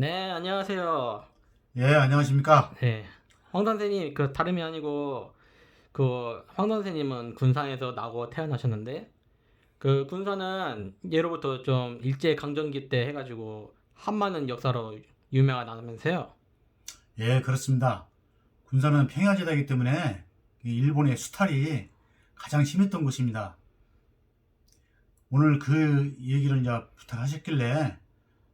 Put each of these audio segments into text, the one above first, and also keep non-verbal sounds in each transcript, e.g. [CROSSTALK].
네, 안녕하세요. 예, 안녕하십니까. 네. 황 선생님, 그 다름이 아니고 그 황 선생님은 군산에서 나고 태어나셨는데 그 군산은 예로부터 좀 일제 강점기 때 해가지고 한많은 역사로 유명하다면서요. 예, 그렇습니다. 군산은 평야지대이기 때문에 이 일본의 수탈이 가장 심했던 곳입니다. 오늘 그 얘기를 이제 부탁하셨길래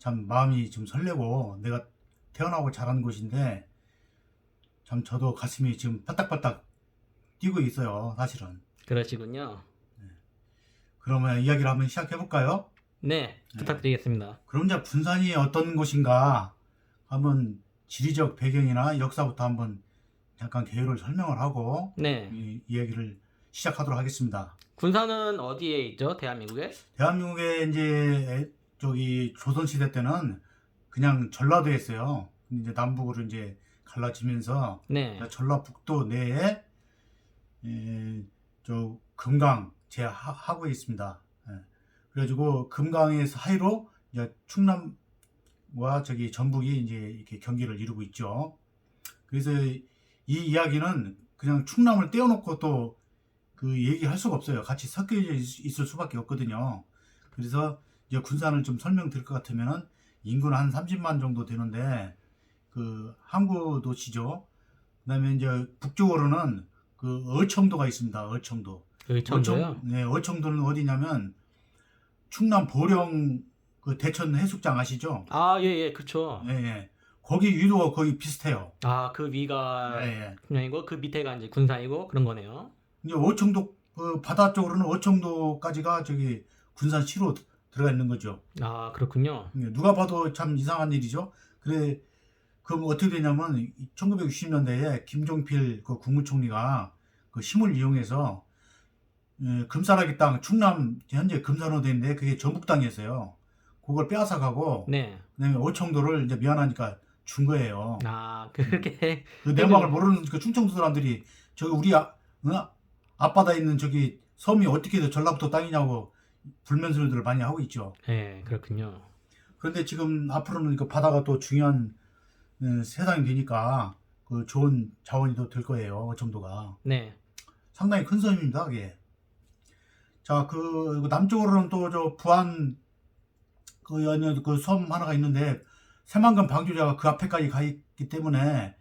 참 마음이 좀 설레고 내가 태어나고 자란 곳인데 참 저도 가슴이 지금 바닥바닥 뛰고 있어요, 사실은. 그러시군요. 그러면 이야기를 한번 시작해 볼까요? 네, 부탁드리겠습니다. 그럼 이제 군산이 어떤 곳인가 한번 지리적 배경이나 역사부터 한번 잠깐 개요를 설명을 하고 네. 이 이야기를 시작하도록 하겠습니다. 군산은 어디에 있죠? 대한민국에? 대한민국의 이제 저기 조선 시대 때는 그냥 전라도였어요. 근데 이제 남북으로 이제 갈라지면서 네. 전라북도 내에 에, 저 금강 제 하고 있습니다. 예. 그래가지고 금강의 사이로 이제 충남과 저기 전북이 이제 이렇게 경계를 이루고 있죠. 그래서 이 이야기는 그냥 충남을 떼어놓고 또 그 얘기할 수가 없어요. 같이 섞여져 있- 있을 수밖에 없거든요. 그래서 이제 군산을 좀 설명드릴 것 같으면은 인구는 한 30만 정도 되는데 그 항구 도시죠. 그다음에 이제 북쪽으로는 그 어청도가 있습니다. 어청도. 의천도요? 어청, 네, 어청도는 어디냐면 충남 보령 그 대천 해수욕장 아시죠? 아, 예, 예, 그쵸. 예, 예. 거기 위도가 거의 비슷해요. 아, 그 위가 예, 예. 분양이고 그 밑에가 이제 군산이고 그런 거네요. 이제 어청도 그 바다 쪽으로는 어청도까지가 저기 군산 시로 들어가 있는 거죠. 아, 그렇군요. 예, 누가 봐도 참 이상한 일이죠. 그래 그럼 어떻게 되냐면 1960년대에 김종필 그 국무총리가 그 힘을 이용해서 예, 금사라기 땅 충남 현재 금산호대인데 그게 전북 땅이었어요. 그걸 빼앗아가고 네. 그다음에 오청도를 이제 미안하니까 준 거예요. 아, 그렇게 [LAUGHS] 그 내막을 모르는 그 충청도 사람들이 저기 우리 아, 어? 앞바다에 있는 저기 섬이 어떻게 전라북도 땅이냐고 불면소리들을 많이 하고 있죠. 네, 그렇군요. 그런데 지금 앞으로는 그 바다가 또 중요한 어, 세상이 되니까 그 좋은 자원이 더될 거예요. 정도가 네. 상당히 큰 섬입니다. 그게. 자, 그 남쪽으로는 또 저 부안 그 연연 그섬 하나가 있는데 새만금 방주자가 그 앞에까지 가 있기 때문에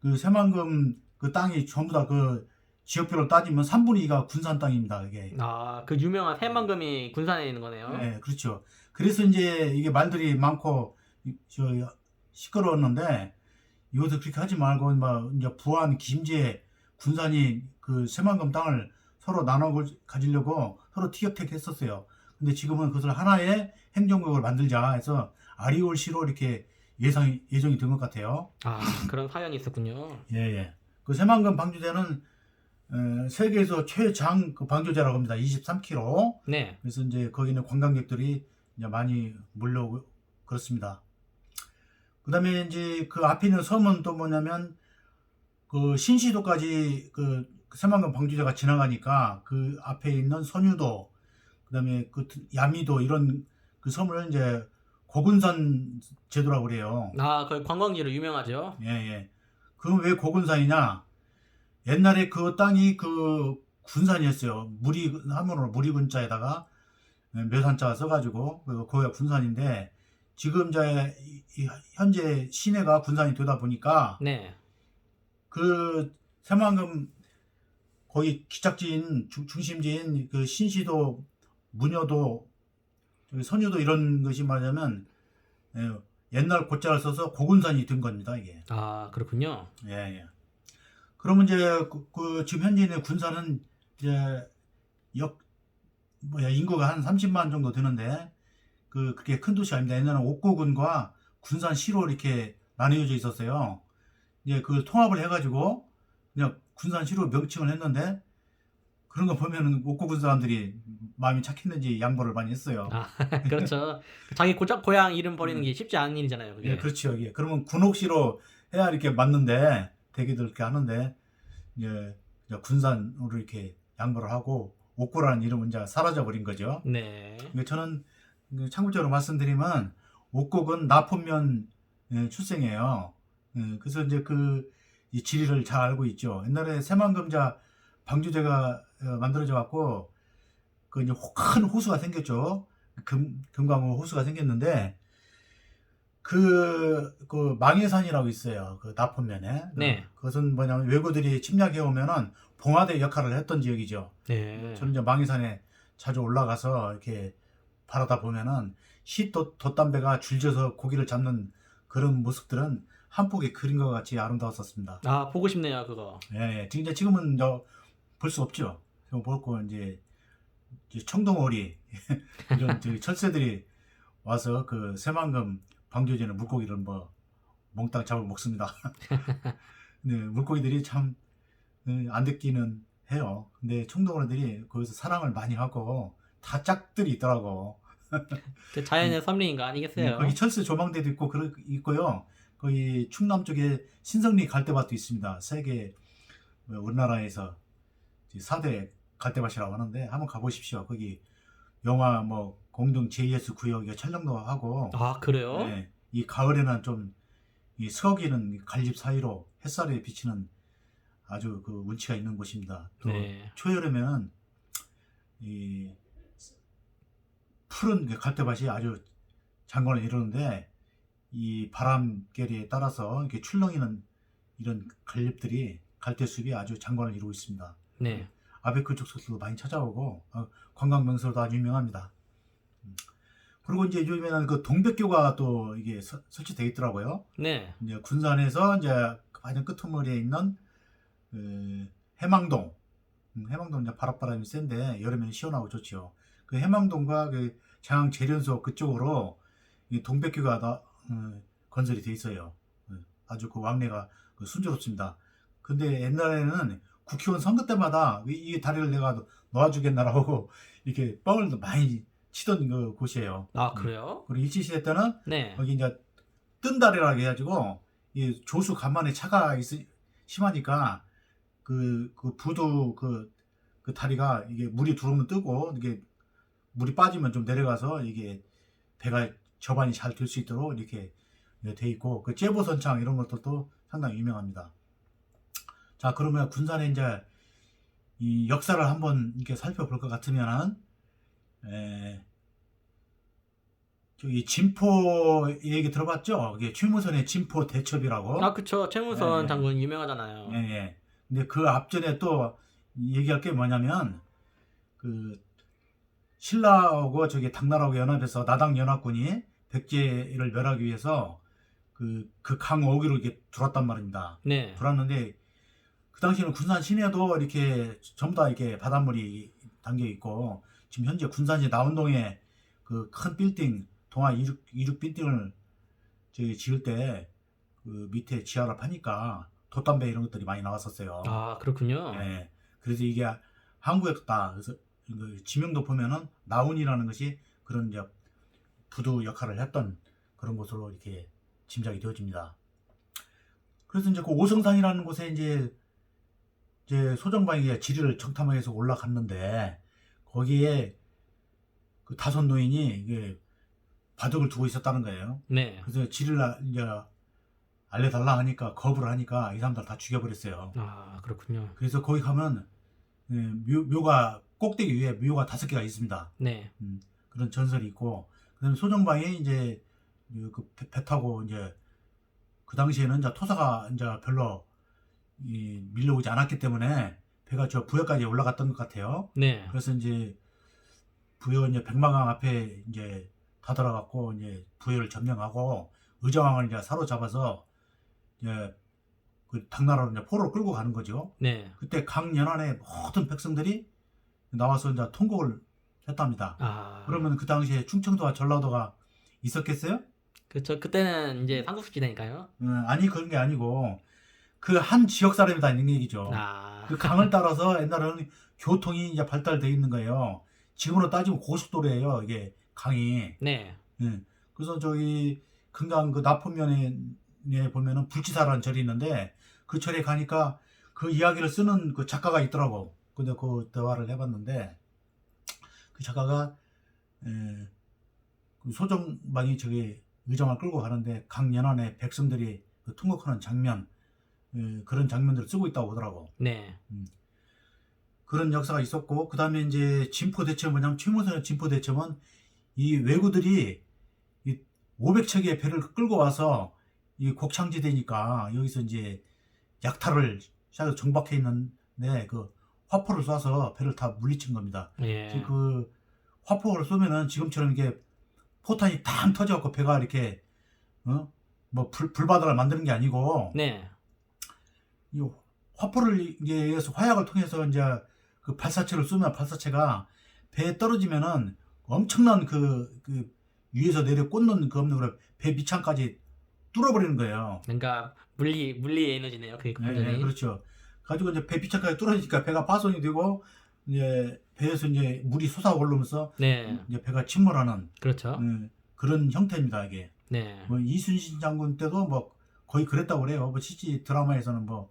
그 새만금 그 땅이 전부 다 그 지역별로 따지면 3분의 2가 군산 땅입니다. 이게. 아, 그 유명한 새만금이 군산에 있는 거네요. 네, 그렇죠. 그래서 이제 이게 말들이 많고 이- 저 시끄러웠는데 이것도 그렇게 하지 말고 막 이제 부안, 김제, 군산이 그 새만금 땅을 서로 나눠 가지려고 서로 티격태격했었어요. 근데 지금은 그것을 하나의 행정국을 만들자 해서 아리올시로 이렇게 예상 예정이 된 것 같아요. 아, 그런 사연이 있었군요. 예, 예. 그 새만금 방주제는 어, 세계에서 최장 그 방주제라고 합니다. 23km. 네. 그래서 이제 거기는 관광객들이 이제 많이 몰려오고 그렇습니다. 그다음에 이제 그 앞에 있는 섬은 또 뭐냐면 그 신시도까지 그 새만금 방주제가 지나가니까 그 앞에 있는 선유도 그다음에 그 야미도 이런 그 섬을 이제 고군산 제도라고 그래요. 아, 그 관광지로 유명하죠. 예, 예. 그럼 왜 고군산이냐? 옛날에 그 땅이 그 군산이었어요. 무리, 한문으로 무리군자에다가 묘산자가 써가지고, 그 거기가 군산인데, 지금 이 현재 시내가 군산이 되다 보니까, 네. 그 새만금, 거기 기착지인, 중- 중심지인 그 신시도, 문여도, 선유도 이런 것이 말하자면, 예, 옛날 고자를 써서 고군산이 된 겁니다, 이게. 아, 그렇군요. 예, 예. 그러면 이제 그, 그 지금 현재 있는 군산은 이제 역 뭐야 인구가 한 30만 정도 되는데 그 그렇게 큰 도시 아닙니다. 옛날에는 옥고군과 군산 시로 이렇게 나뉘어져 있었어요. 이제 그 통합을 해가지고 그냥 군산 시로 명칭을 했는데 그런 거 보면은 옥고군 사람들이 마음이 착했는지 양보를 많이 했어요. 아, [LAUGHS] 그렇죠. 자기 고작 고향 이름 버리는 게 쉽지 않은 일이잖아요. 그게. 예, 그렇죠. 예. 그러면 군옥시로 해야 이렇게 맞는데 대기들 이렇게 하는데 이제 군산으로 이렇게 양보를 하고 옥고라는 이름은 이제 사라져 버린 거죠. 네. 근데 저는 그 참고적으로 말씀드리면 옥곡은 나포면 예, 출생이에요. 예, 그래서 이제 그이 지리를 잘 알고 있죠. 옛날에 새만금자 방주제가 어, 만들어져 갖고 그 이제 호- 큰 호수가 생겼죠. 금 금강호 호수가 생겼는데 그, 그 망해산이라고 있어요. 그 나포면에. 네. 그것은 뭐냐면 외구들이 침략해 오면은 봉화대 역할을 했던 지역이죠. 네. 저는 이제 망해산에 자주 올라가서 이렇게 바라다 보면은 시돛 돛담배가 줄져서 고기를 잡는 그런 모습들은 한 폭의 그림과 같이 아름다웠었습니다. 아 보고 싶네요 그거. 예, 예. 지금 지금은 볼 수 없죠. 지금 볼거 이제, 청동오리 [LAUGHS] 이런 철새들이 와서 그 새만금 방조제는 물고기를 뭐 몽땅 잡아 먹습니다. [LAUGHS] 네, 물고기들이 참 안 듣기는 해요. 근데 청동오리들이 거기서 사랑을 많이 하고 다 짝들이 있더라고. 그 자연의 섭리인 거 네, 아니겠어요? 거기 철새 조망대도 있고 그러, 있고요. 거기 충남 쪽에 신성리 갈대밭도 있습니다. 세계 뭐 우리나라에서 4대 갈대밭이라고 하는데 한번 가보십시오. 거기 영화 뭐 공동 JS 구역 촬영도 하고 아 그래요? 네, 이 가을에는 좀이 서기는 갈집 사이로 햇살에 비치는 아주 그 운치가 있는 곳입니다. 또 네. 초여름에는 이 푸른 그 갈대밭이 아주 장관을 이루는데 이 바람결에 따라서 이렇게 출렁이는 이런 갈잎들이 갈대숲이 아주 장관을 이루고 있습니다. 네. 아베크 족속도 많이 찾아오고 어, 관광 명소로도 아주 유명합니다. 음. 그리고 이제 요즘에는 그 동백교가 또 이게 서- 설치되어 있더라고요. 네. 이제 군산에서 이제 가장 끄트머리에 있는 그 해망동, 음, 해망동 이제 바닷바람이 센데 여름에는 시원하고 좋죠. 그 해망동과 그 장항 재련소 그쪽으로 이 동백교가 다, 어, 건설이 돼 있어요. 어, 아주 그 왕래가 그 순조롭습니다. 근데 옛날에는 국회의원 선거 때마다 이, 이 다리를 내가 놓아주겠나라고 [LAUGHS] 이렇게 뻥을 많이 치던 그 곳이에요. 아 그래요? 그리고 일제 시대 때는 네. 여기 이제 뜬다리라고 해가지고 이 조수 간만에 차가 있, 심하니까 그, 그 부두 그, 그 다리가 이게 물이 들어오면 뜨고 이게 물이 빠지면 좀 내려가서 이게 배가 저반이 잘될수 있도록 이렇게 돼 있고 그 제보선창 이런 것들도 상당히 유명합니다. 자 그러면 군산에 이제 이 역사를 한번 이렇게 살펴볼 것 같으면은 에, 저기 진포 얘기 들어봤죠? 이게 최무선의 진포 대첩이라고. 아 그쵸 최무선 네. 장군 유명하잖아요. 예, 예. 근데 그 앞전에 또 얘기할 게 뭐냐면 그 신라하고 저기 당나라하고 연합해서 나당 연합군이 백제를 멸하기 위해서 그그강 어기로 이렇게 들어왔단 말입니다. 네. 들어왔는데 그 당시에는 군산 시내도 이렇게 전부 다 이렇게 바닷물이 담겨 있고 지금 현재 군산시 나운동에 그 큰 빌딩 동아 이륙 이륙 빌딩을 저기 지을 때 그 밑에 지하를 파니까 돛담배 이런 것들이 많이 나왔었어요. 아 그렇군요. 예. 그래서 이게 한국에다 그래서 그 지명도 보면은 나운이라는 것이 그런 이제 부두 역할을 했던 그런 곳으로 이렇게 짐작이 되어집니다. 그래서 이제 그 오성산이라는 곳에 이제 이제 소정방이 지리를 정탐하기 위해서 올라갔는데 거기에 그 다섯 노인이 이게 바둑을 두고 있었다는 거예요. 네. 그래서 이제 알려달라 하니까 거부를 하니까 이 사람들 다 죽여버렸어요. 아 그렇군요. 그래서 거기 가면 예, 묘, 묘가 꼭대기 위에 묘가 다섯 개가 있습니다. 네. 그런 전설이 있고 그다음에 소정방에 이제 그 배 타고 이제 그 당시에는 이제 토사가 이제 별로 이 밀려오지 않았기 때문에 배가 저 부여까지 올라갔던 것 같아요. 네. 그래서 이제 부여 이제 백마강 앞에 이제 다들어갔고 이제 부여를 점령하고 의정왕을 이제 사로잡아서 이제 그 당나라로 이제 포로를 끌고 가는 거죠. 네. 그때 각 연안의 모든 백성들이 나와서 이제 통곡을 했답니다. 아 그러면 그 당시에 충청도와 전라도가 있었겠어요? 그쵸 그때는 이제 삼국시 시대니까요. 음, 아니 그런 게 아니고 그 한 지역 사람이 다 있는 얘기죠. 아 그 강을 따라서 옛날에는 교통이 이제 발달돼 있는 거예요. 지금으로 따지면 고속도로예요. 이게 강이. 네. 예. 그래서 저기 금강 그 나포면에 보면은 불치사라는 절이 있는데 그 절에 가니까 그 이야기를 쓰는 그 작가가 있더라고. 근데 그 대화를 해봤는데 그 작가가 에, 그 소정방이 저기 의정을 끌고 가는데 각 연안의 백성들이 그 통곡하는 장면 에, 그런 장면들을 쓰고 있다고 하더라고. 네. 그런 역사가 있었고 그 다음에 이제 진포 대첩 뭐냐면 최무선의 진포 대첩은 이 왜구들이 이 500척의 배를 끌고 와서 이 곡창지대니까 여기서 이제 약탈을 시작해서 정박해 있는데 그 화포를 쏴서 배를 다 물리친 겁니다. 예. 그 화포를 쏘면은 지금처럼 이게 포탄이 탕 터져갖고 배가 이렇게 어 뭐 불바다를 만드는 게 아니고 네. 이 화포를 이제 화약을 통해서 이제 그 발사체를 쏘면 발사체가 배에 떨어지면은 엄청난 그, 그 위에서 내려 꽂는 그 없는 그배 밑창까지 뚫어버리는 거예요. 그러니까 물리 물리 에너지네요. 그 네, 완전히. 그렇죠. 가지고 이제 배 밑창까지 뚫어지니까 배가 파손이 되고 이제 배에서 이제 물이 솟아오르면서 네. 이제 배가 침몰하는 그렇죠. 음, 그런 형태입니다 이게. 네. 뭐 이순신 장군 때도 뭐 거의 그랬다고 그래요. 뭐 CG 드라마에서는 뭐,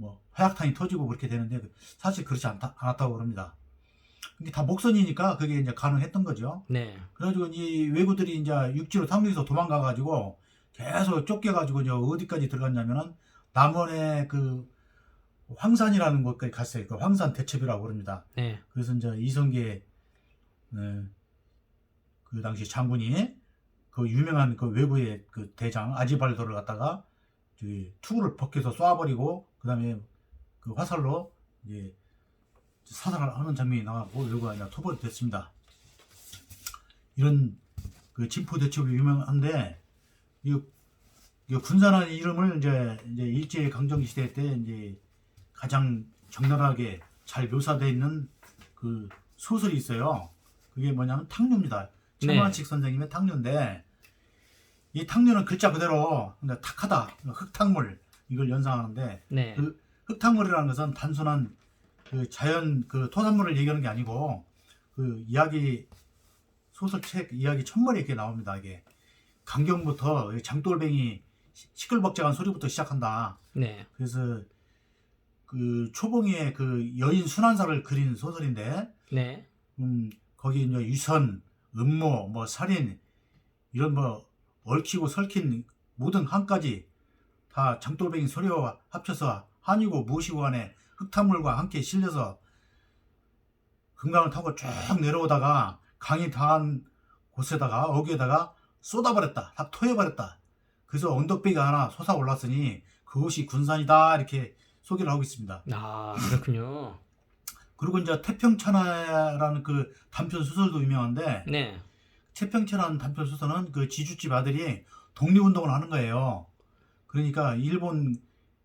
뭐 화약탄이 터지고 그렇게 되는데 사실 그렇지 않다, 않았다고 그럽니다. 이게 다 목선이니까 그게 이제 가능했던 거죠. 네. 그래가지고 이 외구들이 이제 육지로 탐닉에서 도망가가지고 계속 쫓겨가지고 이제 어디까지 들어갔냐면은 남원의 그 황산이라는 곳까지 갔어요. 그 황산 대첩이라고 그럽니다. 네. 그래서 이제 이성계 네, 그 당시 장군이 그 유명한 그 외구의 그 대장 아지발도를 갖다가 투구를 벗겨서 쏴버리고 그다음에 그 화살로 이제 사살을 하는 장면이 나왔고 외구가 이제 토벌이 됐습니다. 이런 그 진포 대첩이 유명한데 이, 이 군사라는 이름을 이제 이제 일제 강점기 시대 때 이제 가장 적나라하게 잘 묘사되어 있는 그 소설이 있어요. 그게 뭐냐면 탕류입니다. 네. 최만식 선생님의 탕류인데 이 탕류는 글자 그대로 근데 탁하다 흙탕물 이걸 연상하는데 네. 그 흙탕물이라는 것은 단순한 그 자연 그 토산물을 얘기하는 게 아니고 그 이야기 소설책 이야기 첫머리 이렇게 나옵니다. 이게 강경부터 장돌뱅이 시- 시끌벅적한 소리부터 시작한다. 네. 그래서 그 초봉의 그 여인 순환사를 그린 소설인데 네. 음, 거기 이제 유선, 음모, 뭐 살인 이런 뭐 얽히고 설킨 모든 한까지 다 장돌뱅이 소리와 합쳐서 한이고 무엇이고 간에 흙탕물과 함께 실려서 금강을 타고 쭉 내려오다가 강이 닿은 곳에다가 어귀에다가 쏟아버렸다. 다 토해버렸다. 그래서 언덕배기가 하나 솟아올랐으니 그것이 군산이다 이렇게 소개를 하고 있습니다. 아 그렇군요. 그리고 이제 태평천하라는 그 단편 소설도 유명한데 네. 태평천하는 단편 소설은 그 지주집 아들이 독립운동을 하는 거예요. 그러니까 일본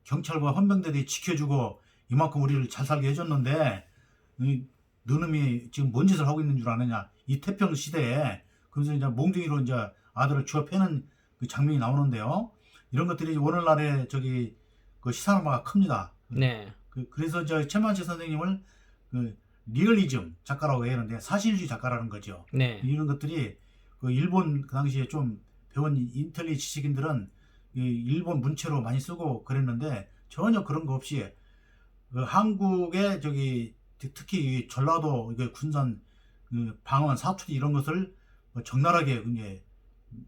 경찰과 헌병들이 지켜주고 이만큼 우리를 잘 살게 해줬는데 이 너놈이 지금 뭔 짓을 하고 있는 줄 아느냐 이 태평 시대에 그래서 이제 몽둥이로 이제 아들을 패는 그 장면이 나오는데요. 이런 것들이 오늘날의 저기 그 시사노마가 큽니다. 네. 그, 그래서 저 최만치 선생님을 그 리얼리즘 작가라고 얘기하는데 사실주의 작가라는 거죠. 네. 이런 것들이 그 일본 그 당시에 좀 배운 인텔리 지식인들은 이 일본 문체로 많이 쓰고 그랬는데 전혀 그런 거 없이 그 한국의 저기 특히 이 전라도 군산 그 방언 사투리 이런 것을 뭐 적나라하게 이제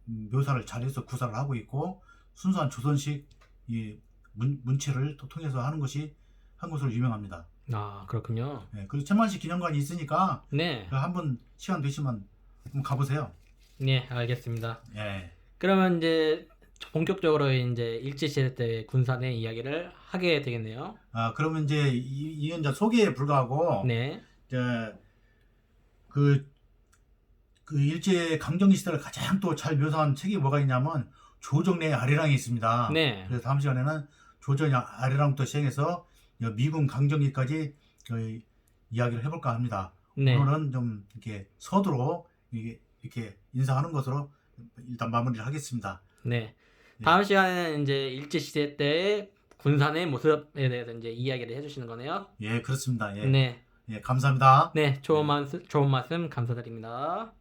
묘사를 잘해서 구사를 하고 있고 순수한 조선식 이 문, 문체를 또 통해서 하는 것이 한 것으로 유명합니다. 아 그렇군요. 예, 그리고 천만식 기념관이 있으니까 네. 한번 시간 되시면 한번 가보세요. 네 알겠습니다. 예. 그러면 이제 본격적으로 이제 일제 시대 때 군산의 이야기를 하게 되겠네요. 아 그러면 이제 이, 이건 이제 소개에 불과하고 네. 이제 그, 그 일제 강점기 시대를 가장 또 잘 묘사한 책이 뭐가 있냐면 조정래의 아리랑이 있습니다. 네. 그래서 다음 시간에는 조정 아리랑부터 시작해서 미군 강점기까지 저희 이야기를 해볼까 합니다. 네. 오늘은 좀 이렇게 서두로 이렇게 인사하는 것으로 일단 마무리를 하겠습니다. 네. 예. 다음 시간에는 이제 일제 시대 때 군산의 모습에 대해서 이제 이야기를 해주시는 거네요. 예, 그렇습니다. 예, 네. 예 감사합니다. 네. 좋은 말씀, 좋은 말씀 감사드립니다.